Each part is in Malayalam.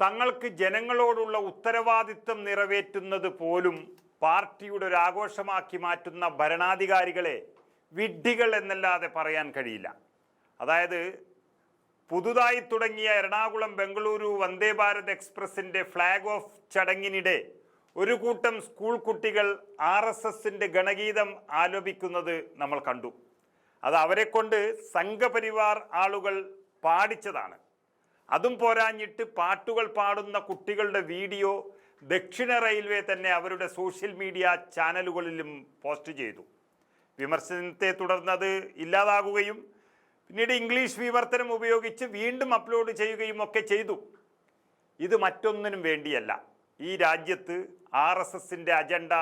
തങ്ങൾക്ക് ജനങ്ങളോടുള്ള ഉത്തരവാദിത്വം നിറവേറ്റുന്നത് പോലും പാർട്ടിയുടെ ഒരു ആഘോഷമാക്കി മാറ്റുന്ന ഭരണാധികാരികളെ വിഡ്ഢികൾ എന്നല്ലാതെ പറയാൻ കഴിയില്ല. അതായത് പുതുതായി തുടങ്ങിയ എറണാകുളം ബംഗളൂരു വന്ദേ ഭാരത് എക്സ്പ്രസിന്റെ ഫ്ലാഗ് ഓഫ് ചടങ്ങിനിടെ ഒരു കൂട്ടം സ്കൂൾ കുട്ടികൾ ആർ എസ് എസിന്റെ ഗണഗീതം ആലോപിക്കുന്നത് നമ്മൾ കണ്ടു. അത് അവരെക്കൊണ്ട് സംഘപരിവാർ ആളുകൾ പാടിച്ചതാണ്. അതും പോരാഞ്ഞിട്ട് പാട്ടുകൾ പാടുന്ന കുട്ടികളുടെ വീഡിയോ ദക്ഷിണ റെയിൽവേ തന്നെ അവരുടെ സോഷ്യൽ മീഡിയ ചാനലുകളിലും പോസ്റ്റ് ചെയ്തു. വിമർശനത്തെ തുടർന്ന് അത് ഇല്ലാതാകുകയും പിന്നീട് ഇംഗ്ലീഷ് വിവർത്തനം ഉപയോഗിച്ച് വീണ്ടും അപ്ലോഡ് ചെയ്യുകയും ഒക്കെ ചെയ്തു. ഇത് മറ്റൊന്നിനും വേണ്ടിയല്ല. ഈ രാജ്യത്ത് ആർ എസ് എസിന്റെ അജണ്ട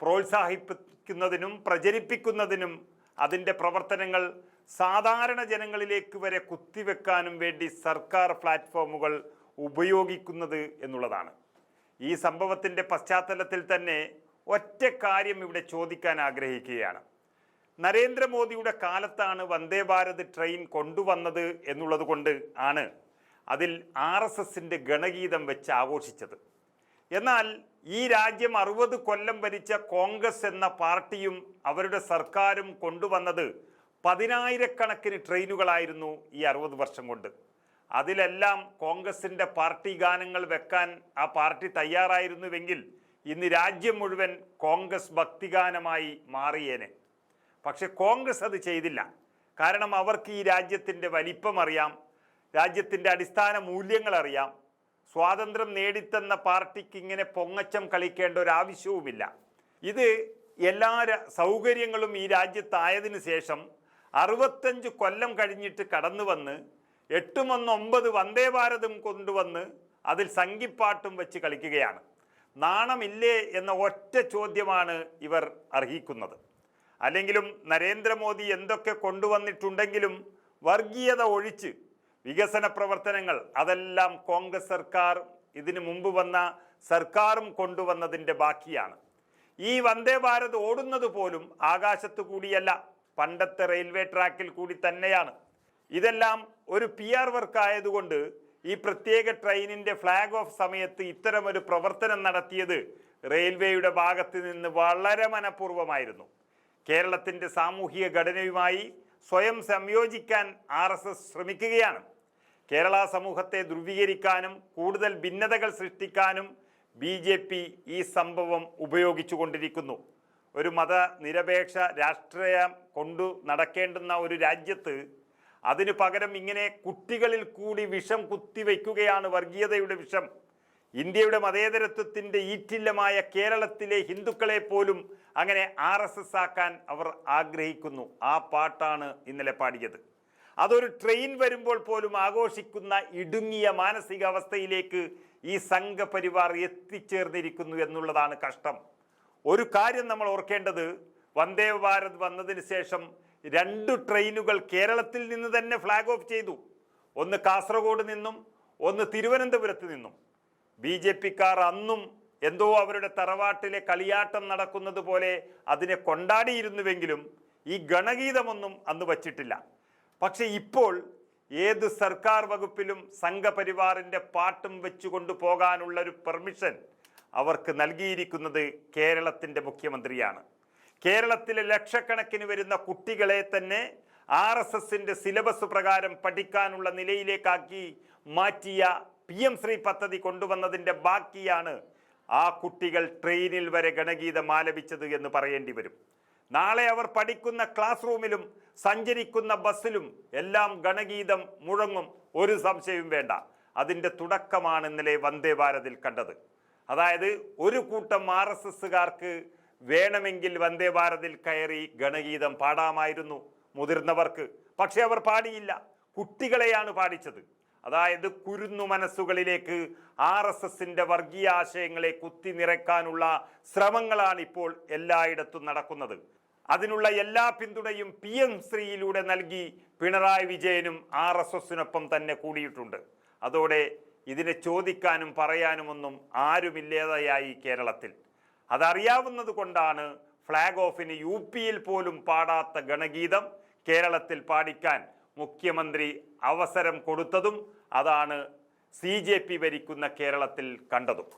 പ്രോത്സാഹിപ്പിക്കുന്നതിനും പ്രചരിപ്പിക്കുന്നതിനും അതിന്റെ പ്രവർത്തനങ്ങൾ സാധാരണ ജനങ്ങളിലേക്ക് വരെ കുത്തിവെക്കാനും വേണ്ടി സർക്കാർ പ്ലാറ്റ്ഫോമുകൾ ഉപയോഗിക്കുന്നത് എന്നുള്ളതാണ്. ഈ സംഭവത്തിന്റെ പശ്ചാത്തലത്തിൽ തന്നെ ഒറ്റ കാര്യം ഇവിടെ ചോദിക്കാൻ ആഗ്രഹിക്കുകയാണ്. നരേന്ദ്രമോദിയുടെ കാലത്താണ് വന്ദേ ഭാരത് ട്രെയിൻ കൊണ്ടുവന്നത് എന്നുള്ളത് കൊണ്ട് ആണ് അതിൽ ആർ എസ് എസിന്റെ ഗണഗീതം വെച്ച് ആഘോഷിച്ചത്. എന്നാൽ ഈ രാജ്യം അറുപത് കൊല്ലം ഭരിച്ച കോൺഗ്രസ് എന്ന പാർട്ടിയും അവരുടെ സർക്കാരും കൊണ്ടുവന്നത് പതിനായിരക്കണക്കിന് ട്രെയിനുകളായിരുന്നു ഈ അറുപത് വർഷം കൊണ്ട്. അതിലെല്ലാം കോൺഗ്രസിന്റെ പാർട്ടി ഗാനങ്ങൾ വെക്കാൻ ആ പാർട്ടി തയ്യാറായിരുന്നുവെങ്കിൽ ഇന്ന് രാജ്യം മുഴുവൻ കോൺഗ്രസ് ഭക്തിഗാനമായി മാറിയേനെ. പക്ഷെ കോൺഗ്രസ് അത് ചെയ്തില്ല. കാരണം അവർക്ക് ഈ രാജ്യത്തിന്റെ വലിപ്പം അറിയാം രാജ്യത്തിന്റെ അടിസ്ഥാന മൂല്യങ്ങൾ അറിയാം. സ്വാതന്ത്ര്യം നേടിത്തന്ന പാർട്ടിക്ക് ഇങ്ങനെ പൊങ്ങച്ചം കളിക്കേണ്ട ഒരു ആവശ്യവുമില്ല. ഇത് എല്ലാ സൗകര്യങ്ങളും ഈ രാജ്യത്തായതിനു ശേഷം അറുപത്തഞ്ച് കൊല്ലം കഴിഞ്ഞിട്ട് കടന്നു വന്ന് എട്ടുമൊന്ന് ഒമ്പത് വന്ദേ ഭാരതും കൊണ്ടുവന്ന് അതിൽ സംഗിപ്പാട്ടും വെച്ച് കളിക്കുകയാണ്. നാണമില്ലേ എന്ന ഒറ്റ ചോദ്യമാണ് ഇവർ അർഹിക്കുന്നത്. അല്ലെങ്കിലും നരേന്ദ്രമോദി എന്തൊക്കെ കൊണ്ടുവന്നിട്ടുണ്ടെങ്കിലും വർഗീയത ഒഴിച്ച് വികസന പ്രവർത്തനങ്ങൾ അതെല്ലാം കോൺഗ്രസ് സർക്കാർ ഇതിനു മുമ്പ് വന്ന സർക്കാരും കൊണ്ടുവന്നതിന്റെ ബാക്കിയാണ്. ഈ വന്ദേ ഭാരത് ഓടുന്നത് പോലും ആകാശത്തു കൂടിയല്ല. പണ്ടത്തെ റെയിൽവേ ട്രാക്കിൽ കൂടി തന്നെയാണ്. ഇതെല്ലാം ഒരു പി ആർ വർക്ക് ആയതുകൊണ്ട് ഈ പ്രത്യേക ട്രെയിനിന്റെ ഫ്ലാഗ് ഓഫ് സമയത്ത് ഇത്തരമൊരു പ്രവർത്തനം നടത്തിയത് റെയിൽവേയുടെ ഭാഗത്ത് നിന്ന് വളരെ മനഃപൂർവമായിരുന്നു. കേരളത്തിന്റെ സാമൂഹിക ഘടനയുമായി സ്വയം സംയോജിക്കാൻ ആർ എസ് എസ് ശ്രമിക്കുകയാണ്. കേരള സമൂഹത്തെ ധ്രുവീകരിക്കാനും കൂടുതൽ ഭിന്നതകൾ സൃഷ്ടിക്കാനും ബി ജെ പി ഈ സംഭവം ഉപയോഗിച്ചുകൊണ്ടിരിക്കുന്നു. ഒരു മതനിരപേക്ഷ രാഷ്ട്രീയം കൊണ്ടു നടക്കേണ്ടുന്ന ഒരു രാജ്യത്ത് അതിനു പകരം ഇങ്ങനെ കുട്ടികളിൽ കൂടി വിഷം കുത്തിവെക്കുകയാണ് വർഗീയതയുടെ വിഷം. ഇന്ത്യയുടെ മതേതരത്വത്തിന്റെ ഈറ്റില്ലമായ കേരളത്തിലെ ഹിന്ദുക്കളെ പോലും അങ്ങനെ ആർ എസ് എസ് ആക്കാൻ അവർ ആഗ്രഹിക്കുന്നു. ആ പാട്ടാണ് ഇന്നലെ പാടിയത്. അതൊരു ട്രെയിൻ വരുമ്പോൾ പോലും ആഘോഷിക്കുന്ന ഇടുങ്ങിയ മാനസികാവസ്ഥയിലേക്ക് ഈ സംഘപരിവാർ എത്തിച്ചേർന്നിരിക്കുന്നു എന്നുള്ളതാണ് കഷ്ടം. ഒരു കാര്യം നമ്മൾ ഓർക്കേണ്ടത് വന്ദേ ഭാരത് വന്നതിന് ശേഷം രണ്ട് ട്രെയിനുകൾ കേരളത്തിൽ നിന്ന് തന്നെ ഫ്ലാഗ് ഓഫ് ചെയ്തു. ഒന്ന് കാസർഗോഡ് നിന്നും ഒന്ന് തിരുവനന്തപുരത്ത് നിന്നും. ബി ജെ പിക്കാർ അന്നും എന്തോ അവരുടെ തറവാട്ടിലെ കളിയാട്ടം നടക്കുന്നത് പോലെ അതിനെ കൊണ്ടാടിയിരുന്നുവെങ്കിലും ഈ ഗണഗീതമൊന്നും അന്ന് വച്ചിട്ടില്ല. പക്ഷെ ഇപ്പോൾ ഏത് സർക്കാർ വകുപ്പിലും സംഘപരിവാറിന്റെ പാട്ടും വെച്ചുകൊണ്ട് പോകാനുള്ളൊരു പെർമിഷൻ അവർക്ക് നൽകിയിരിക്കുന്നത് കേരളത്തിന്റെ മുഖ്യമന്ത്രിയാണ്. കേരളത്തിലെ ലക്ഷക്കണക്കിന് വരുന്ന കുട്ടികളെ തന്നെ ആർ എസ് എസിന്റെ സിലബസ് പ്രകാരം പഠിക്കാനുള്ള നിലയിലേക്കാക്കി മാറ്റിയ പി എം ശ്രീ പദ്ധതി കൊണ്ടുവന്നതിന്റെ ബാക്കിയാണ് ആ കുട്ടികൾ ട്രെയിനിൽ വരെ ഗണഗീതം ആലപിച്ചത് എന്ന് പറയേണ്ടി വരും. നാളെ അവർ പഠിക്കുന്ന ക്ലാസ് റൂമിലും സഞ്ചരിക്കുന്ന ബസ്സിലും എല്ലാം ഗണഗീതം മുഴങ്ങും ഒരു സംശയവും വേണ്ട. അതിന്റെ തുടക്കമാണ് ഇന്നലെ വന്ദേ ഭാരതിൽ കണ്ടത്. അതായത് ഒരു കൂട്ടം ആർ എസ് എസ്സുകാർക്ക് വേണമെങ്കിൽ വന്ദേ ഭാരതിൽ കയറി ഗണഗീതം പാടാമായിരുന്നു മുതിർന്നവർക്ക്. പക്ഷെ അവർ പാടിയില്ല. കുട്ടികളെയാണ് പാടിച്ചത്. അതായത് കുരുന്നു മനസ്സുകളിലേക്ക് ആർ എസ് എസിന്റെ വർഗീയ ആശയങ്ങളെ കുത്തി നിറയ്ക്കാനുള്ള ശ്രമങ്ങളാണ് ഇപ്പോൾ എല്ലായിടത്തും നടക്കുന്നത്. അതിനുള്ള എല്ലാ പിന്തുണയും പി എം ശ്രീയിലൂടെ നൽകി പിണറായി വിജയനും ആർ എസ് എസിനൊപ്പം തന്നെ കൂടിയിട്ടുണ്ട്. അതോടെ ഇതിനെ ചോദിക്കാനും പറയാനുമൊന്നും ആരുമില്ലേതായി കേരളത്തിൽ. അതറിയാവുന്നത് കൊണ്ടാണ് ഫ്ലാഗ് ഓഫിന് യു പിയിൽ പോലും പാടാത്ത ഗണഗീതം കേരളത്തിൽ പാടിക്കാൻ മുഖ്യമന്ത്രി അവസരം കൊടുത്തതും അതാണ് സി ഭരിക്കുന്ന കേരളത്തിൽ കണ്ടതും.